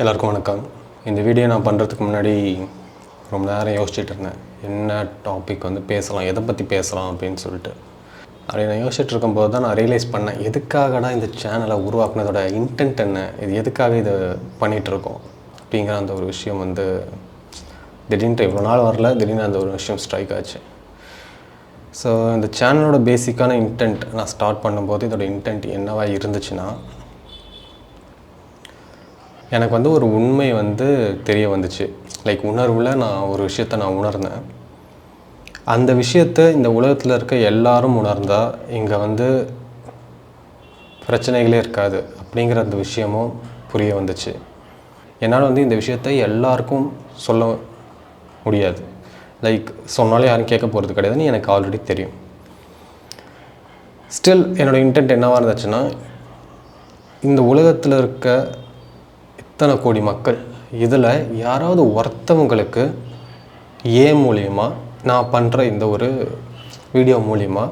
எல்லாருக்கும் வணக்கம். இந்த வீடியோ நான் பண்ணுறதுக்கு முன்னாடி ரொம்ப நேரம் யோசிச்சுட்டு இருந்தேன். என்ன டாபிக் வந்து பேசலாம் எதை பற்றி பேசலாம் அப்படின்னு சொல்லிட்டு. அப்படி நான் யோசிச்சுட்டு இருக்கும்போது தான் நான் ரியலைஸ் பண்ணேன் எதுக்காகடா இந்த சேனலை உருவாக்குனதோட இன்டென்ட் என்ன? இது எதுக்காக இதை பண்ணிகிட்டு இருக்கோம் அப்படிங்கிற அந்த ஒரு விஷயம் வந்து திடீர்னு இவ்வளோ நாள் வரல திடீர்னு அந்த ஒரு விஷயம் ஸ்ட்ரைக் ஆச்சு. ஸோ இந்த சேனலோட பேசிக்கான இன்டென்ட் நான் ஸ்டார்ட் பண்ணும்போது இதோட இன்டென்ட் என்னவாக இருந்துச்சுன்னா எனக்கு வந்து ஒரு உண்மை வந்து தெரிய வந்துச்சு. லைக் உணர்வில் நான் ஒரு விஷயத்தை நான் உணர்ந்தேன். அந்த விஷயத்தை இந்த உலகத்தில் இருக்க எல்லாரும் உணர்ந்தால் இங்கே வந்து பிரச்சனைகளே இருக்காது அப்படிங்கிற அந்த விஷயமும் புரிய வந்துச்சு. என்னால் வந்து இந்த விஷயத்தை எல்லாருக்கும் சொல்ல முடியாது. லைக் சொன்னாலும் யாரும் கேட்க போகிறது கிடையாதுன்னு எனக்கு ஆல்ரெடி தெரியும். ஸ்டில் என்னோடய இன்டென்ட் என்னவாக இருந்துச்சுன்னா இந்த உலகத்தில் இருக்க அத்தனை கோடி மக்கள்? இதில் யாராவது ஒருத்தவங்களுக்கு ஏ மூலியமாக நான் பண்ணுற இந்த ஒரு வீடியோ மூலிமா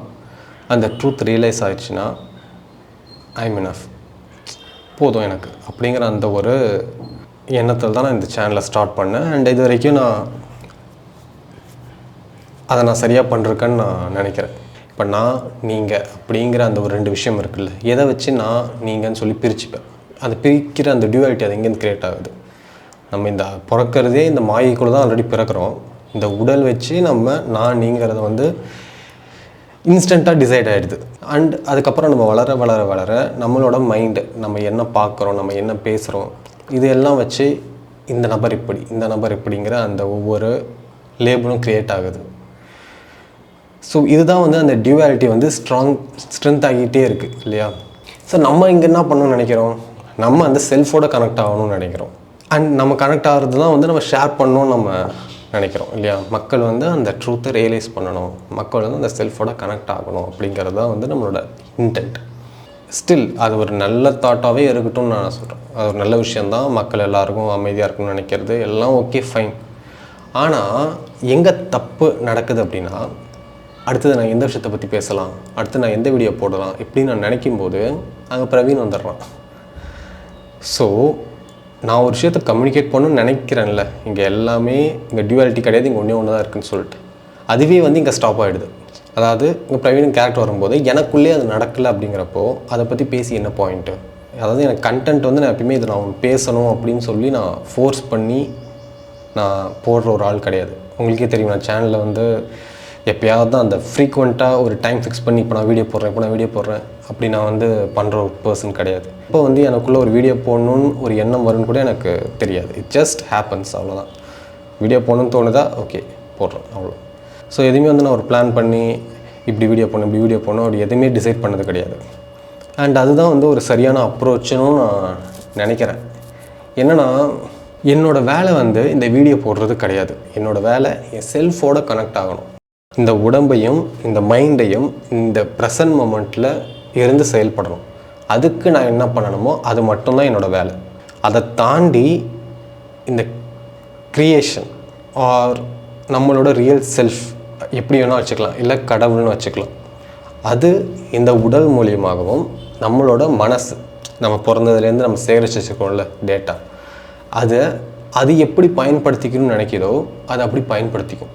அந்த ட்ரூத் ரியலைஸ் ஆயிடுச்சுன்னா ஐ மீன் அஃப் போதும் எனக்கு. அப்படிங்கிற அந்த ஒரு எண்ணத்தில் தான் நான் இந்த சேனலை ஸ்டார்ட் பண்ணேன். அண்ட் இது வரைக்கும் நான் அதை நான் சரியாக பண்ணிருக்கேன்னு நான் நினைக்கிறேன். இப்போ நான் நீங்கள் அப்படிங்கிற அந்த ஒரு ரெண்டு விஷயம் இருக்குல்ல எதை வச்சு நான் நீங்கன்னு சொல்லி பிரிச்சுப்பேன். அந்த பிரிக்கிற அந்த டியூவாலிட்டி அது எங்கேருந்து கிரியேட் ஆகுது? நம்ம இந்த பிறக்கிறதே இந்த மாயைக்குள்ளே தான் ஆல்ரெடி பிறக்கிறோம். இந்த உடல் வச்சு நம்ம நான் நீங்கிறத வந்து இன்ஸ்டண்ட்டாக டிசைட் ஆகிடுது அண்ட் அதுக்கப்புறம் நம்ம வளர வளர வளர நம்மளோட மைண்டு நம்ம என்ன பார்க்குறோம் நம்ம என்ன பேசுகிறோம் இது எல்லாம் வச்சு இந்த நபர் இப்படி இந்த நபர் இப்படிங்கிற அந்த ஒவ்வொரு லேபிளும் க்ரியேட் ஆகுது. ஸோ இதுதான் வந்து அந்த டியூவாலிட்டி வந்து ஸ்ட்ராங் ஸ்ட்ரென்த் ஆகிட்டே இருக்குது இல்லையா? ஸோ நம்ம இங்கே என்ன பண்ணணும்னு நினைக்கிறோம்? நம்ம அந்த செல்ஃபோட கனெக்ட் ஆகணும்னு நினைக்கிறோம். அண்ட் நம்ம கனெக்ட் ஆகிறது தான் வந்து நம்ம ஷேர் பண்ணணும்னு நம்ம நினைக்கிறோம் இல்லையா? மக்கள் வந்து அந்த ட்ரூத்தை ரியலைஸ் பண்ணணும். மக்கள் வந்து அந்த செல்ஃபோட கனெக்ட் ஆகணும் அப்படிங்கிறது தான் வந்து நம்மளோட இன்டென்ட் ஸ்டில் அது ஒரு நல்ல தாட்டாகவே இருக்கட்டும்னு நான் சொல்கிறேன் அது ஒரு நல்ல விஷயந்தான் மக்கள் எல்லாருக்கும் அமைதியாக இருக்கும்னு நினைக்கிறது. எல்லாம் ஓகே ஃபைன் ஆனால் எங்கே தப்பு நடக்குது அப்படின்னா அடுத்தது நான் எந்த விஷயத்தை பற்றி பேசலாம்? அடுத்து நான் எந்த வீடியோ போடலாம்? இப்படின்னு நான் நினைக்கும்போது அங்கே பிரவீன் வந்துடுறான். ஸோ நான் ஒரு விஷயத்தை கம்யூனிகேட் பண்ணணும்னு நினைக்கிறேன்ல. இங்கே எல்லாமே இங்கே டியூவாலிட்டி கிடையாது இங்கே ஒன்றே ஒன்று தான் இருக்குன்னு சொல்லிட்டு. அதுவே வந்து இங்கே ஸ்டாப் ஆகிடுது அதாவது இங்கே பிரவீன் கேரக்டர் வரும்போது எனக்குள்ளே அது நடக்கலை அப்படிங்கிறப்போ அதை பற்றி பேசி என்ன பாயிண்ட்டு அதாவது எனக்கு கண்டென்ட் வந்து நான் எப்பயுமே இது நான் பேசணும் அப்படின்னு சொல்லி நான் ஃபோர்ஸ் பண்ணி நான் போடுற ஒரு ஆள் கிடையாது. உங்களுக்கே தெரியும் நான் சேனலில் வந்து எப்பயாவது தான் அந்த ஃப்ரீக்வெண்ட்டாக ஒரு டைம் ஃபிக்ஸ் பண்ணி இப்போ நான் வீடியோ போடுறேன் இப்போ நான் வீடியோ போடுறேன் அப்படி நான் வந்து பண்ணுற ஒரு பர்சன் கிடையாது. இப்போ வந்து எனக்குள்ளே ஒரு வீடியோ போடணுன்னு ஒரு எண்ணம் வரும்னு கூட எனக்கு தெரியாது. இட் ஜஸ்ட் ஹேப்பன்ஸ் அவ்வளோதான் வீடியோ போடணுன்னு தோணுதா? ஓகே போடுறேன் அவ்வளோ ஸோ எதுவுமே வந்து நான் ஒரு பிளான் பண்ணி இப்படி வீடியோ போடணும் இப்படி வீடியோ போடணும் அப்படி எதுவுமே டிசைட் பண்ணது கிடையாது. அண்ட் அதுதான் வந்து ஒரு சரியான அப்ரோச்சுன்னு நான் நினைக்கிறேன். என்னென்னா என்னோடய வேலை வந்து இந்த வீடியோ போடுறது கிடையாது. என்னோடய வேலை என் செல்ஃபோட கனெக்ட் ஆகணும். இந்த உடம்பையும் இந்த மைண்டையும் இந்த ப்ரெசன்ட் மொமெண்ட்டில் இருந்து செயல்படணும். அதுக்கு நான் என்ன பண்ணணுமோ அது மட்டும்தான் என்னோடய வேலை. அதை தாண்டி இந்த க்ரியேஷன் ஆர் நம்மளோட ரியல் செல்ஃப் எப்படி வேணால் வச்சுக்கலாம் இல்லை கடவுள்னு வச்சுக்கலாம். அது இந்த உடல் மூலியமாகவும் நம்மளோட மனசு நம்ம பிறந்ததுலேருந்து நம்ம சேகரித்து வச்சுருக்கோம்ல டேட்டா அதை அது எப்படி பயன்படுத்திக்கணும்னு நினைக்கிறதோ அதை அப்படி பயன்படுத்திக்கும்.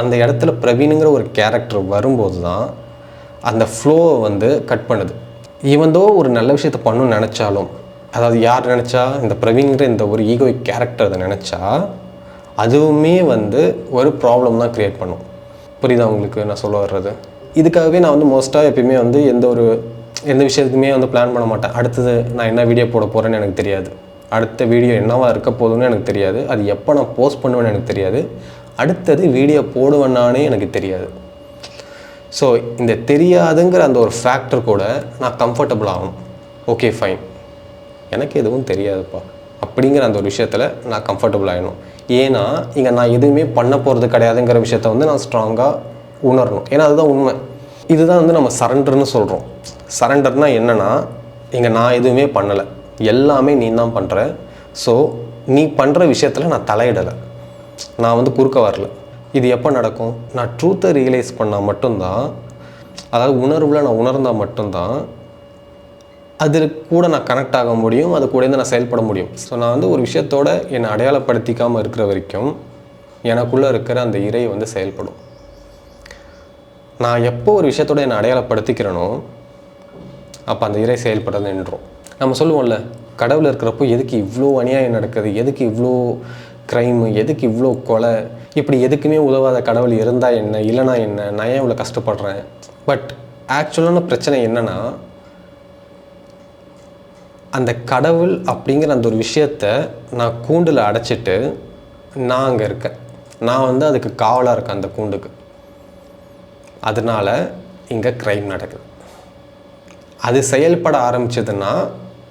அந்த இடத்துல பிரவீனுங்கிற ஒரு கேரக்டர் வரும்போது தான் அந்த ஃப்ளோவை வந்து கட் பண்ணுது. ஈவந்தோ ஒரு நல்ல விஷயத்தை பண்ணணும்னு நினச்சாலும் அதாவது யார் நினச்சா இந்த பிரவீன்கிற இந்த ஒரு ஈகோ கேரக்டர் அதை நினச்சா அதுவுமே வந்து ஒரு ப்ராப்ளம் தான் க்ரியேட் பண்ணும். புரியுதா உங்களுக்கு நான் சொல்ல வர்றது? இதுக்காகவே நான் வந்து மோஸ்ட்டாக எப்பயுமே வந்து எந்த ஒரு எந்த விஷயத்துக்குமே வந்து பிளான் பண்ண மாட்டேன். அடுத்தது நான் என்ன வீடியோ போட போகிறேன்னு எனக்கு தெரியாது. அடுத்த வீடியோ என்னவாக இருக்க போகுதுன்னு எனக்கு தெரியாது. அது எப்போ நான் போஸ்ட் பண்ணுவேன்னு எனக்கு தெரியாது. அடுத்தது வீடியோ போடுவேன்னானே எனக்கு தெரியாது. ஸோ இந்த தெரியாதுங்கிற அந்த ஒரு ஃபேக்டர் கூட நான் கம்ஃபர்டபுள் ஆகணும் ஓகே ஃபைன் எனக்கு எதுவும் தெரியாதுப்பா. அப்படிங்கிற அந்த ஒரு விஷயத்தில் நான் கம்ஃபர்டபுள் ஆகிடும் ஏன்னா இங்கே நான் எதுவுமே பண்ண போகிறது கிடையாதுங்கிற விஷயத்த வந்து நான் ஸ்ட்ராங்காக உணரணும். ஏன்னா அதுதான் உண்மை. இதுதான் வந்து நம்ம சரண்டர்னு சொல்கிறோம் சரண்டர்னால் என்னென்னா இங்கே நான் எதுவுமே பண்ணலை. எல்லாமே நீ தான் பண்ணுற ஸோ நீ பண்ணுற விஷயத்தில் நான் தலையிடலை. நான் வந்து குறுக்க வரல. இது எப்போ நடக்கும்? நான் ட்ரூத்தை ரியலைஸ் பண்ணால் மட்டும்தான் அதாவது உணர்வில் நான் உணர்ந்தால் மட்டும்தான் அது கூட நான் கனெக்ட் ஆக முடியும் அது கூட நான் செயல்பட முடியும். ஸோ நான் வந்து ஒரு விஷயத்தோட என்னை அடையாளப்படுத்திக்காமல் இருக்கிற வரைக்கும் எனக்குள்ளே இருக்கிற அந்த இறை வந்து செயல்படும். நான் எப்போ ஒரு விஷயத்தோட என்னை அடையாளப்படுத்திக்கிறேனோ அப்போ அந்த இறை செயல்படுறது நின்றோம். நம்ம சொல்லுவோம்ல கடவுள் இருக்கிறப்போ எதுக்கு இவ்வளோ அநியாயம் நடக்குது? எதுக்கு இவ்வளோ க்ரைமு எதுக்கு இவ்வளோ கொலை? இப்படி எதுக்குமே உதவாத கடவுள் இருந்தால் என்ன இல்லைனா என்ன? நான் ஏன் இவ்வளோ கஷ்டப்படுறேன்? பட் ஆக்சுவலான பிரச்சனை என்னென்னா அந்த கடவுள் அப்படிங்கிற அந்த ஒரு விஷயத்த நான் கூண்டில் அடைச்சிட்டு நான் அங்கே இருக்கேன். நான் வந்து அதுக்கு காவலாக இருக்கேன் அந்த கூண்டுக்கு. அதனால் இங்கே க்ரைம் நடக்குது. அது செயல்பட ஆரம்பிச்சதுன்னா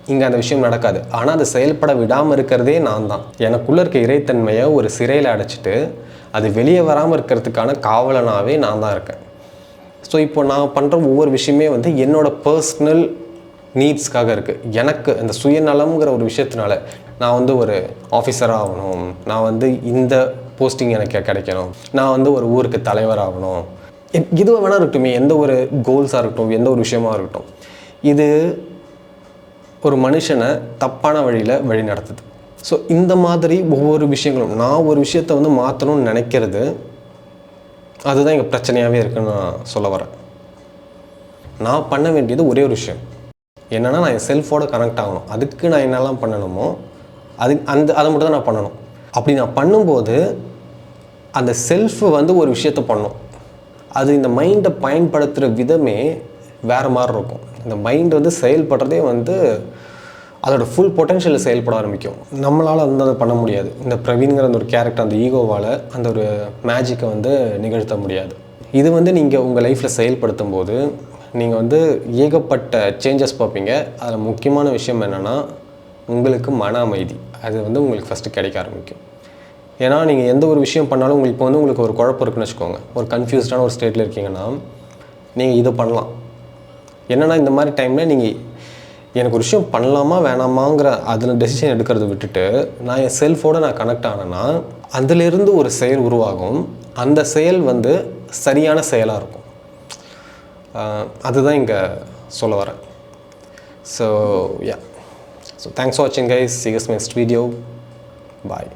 இங்கே அந்த விஷயம் நடக்காது. ஆனால் அது செயல்பட விடாமல் இருக்கிறதே நான் தான். எனக்குள்ளே இருக்க இறைத்தன்மையை ஒரு சிறையில் அடைச்சிட்டு அது வெளியே வராமல் இருக்கிறதுக்கான காவலனாகவே நான் தான் இருக்கேன். ஸோ இப்போ நான் பண்ணுற ஒவ்வொரு விஷயமே வந்து என்னோட பர்சனல் நீட்ஸ்க்காக இருக்குது எனக்கு இந்த சுயநலம்ங்கிற ஒரு விஷயத்தினால நான் வந்து ஒரு ஆஃபீஸராக ஆகணும். நான் வந்து இந்த போஸ்டிங் எனக்கு கிடைக்கணும். நான் வந்து ஒரு ஊருக்கு தலைவராகணும் எ- எதுவாக வேணா இருக்கட்டுமே எந்த ஒரு கோல்ஸாக இருக்கட்டும் எந்த ஒரு விஷயமா இருக்கட்டும். இது ஒரு மனுஷனை தப்பான வழியில் வழி நடத்துது. ஸோ இந்த மாதிரி ஒவ்வொரு விஷயங்களும் நான் ஒரு விஷயத்தை வந்து மாற்றணும்னு நினைக்கிறது அதுதான் எங்கள் பிரச்சனையாகவே இருக்குன்னு நான் சொல்ல வரேன். நான் பண்ண வேண்டியது ஒரே ஒரு விஷயம். என்னென்னா நான் என் செல்ஃபோட கனெக்ட் ஆகணும். அதுக்கு நான் என்னெல்லாம் பண்ணணுமோ அது அந்த அதை மட்டும் தான் நான் பண்ணணும். அப்படி நான் பண்ணும்போது அந்த செல்ஃப் வந்து ஒரு விஷயத்த பண்ணும். அது இந்த மைண்டை பயன்படுத்துகிற விதமே வேறு மாதிரி இருக்கும். இந்த மைண்ட் வந்து செயல்படுறதே வந்து அதோட ஃபுல் பொட்டென்ஷியலில் செயல்பட ஆரம்பிக்கும். நம்மளால் வந்து அதை பண்ண முடியாது. இந்த பிரவீன்கிற அந்த ஒரு கேரக்டர் அந்த ஈகோவால் அந்த ஒரு மேஜிக்கை வந்து நிகழ்த்த முடியாது. இது வந்து நீங்கள் உங்கள் லைஃப்பில் செயல்படுத்தும் போது நீங்கள் வந்து ஏகப்பட்ட சேஞ்சஸ் பார்ப்பீங்க. அதில் முக்கியமான விஷயம் என்னென்னா உங்களுக்கு மன அமைதி. அது வந்து உங்களுக்கு ஃபஸ்ட்டு கிடைக்க ஆரம்பிக்கும். ஏன்னா நீங்கள் எந்த ஒரு விஷயம் பண்ணாலும் உங்களுக்கு இப்போ வந்து உங்களுக்கு ஒரு குழப்பம் இருக்குன்னு வச்சுக்கோங்க. ஒரு கன்ஃபியூஸ்டான ஒரு ஸ்டேட்டில் இருக்கீங்கன்னா நீங்கள் இதை பண்ணலாம். என்னென்னா இந்த மாதிரி டைமில் நீங்கள் எனக்கு ஒரு விஷயம் பண்ணலாமா வேணாமாங்கிற அதில் டெசிஷன் எடுக்கிறத விட்டுட்டு நான் என் செல்ஃபோட நான் கனெக்ட் ஆனேன்னா அதிலிருந்து ஒரு செயல் உருவாகும். அந்த செயல் வந்து சரியான செயலாக இருக்கும். அதுதான் இங்கே சொல்ல வரேன். So yeah so thanks for வாட்சிங் கைஸ் சிகஸ் நெக்ஸ்ட் வீடியோ பாய்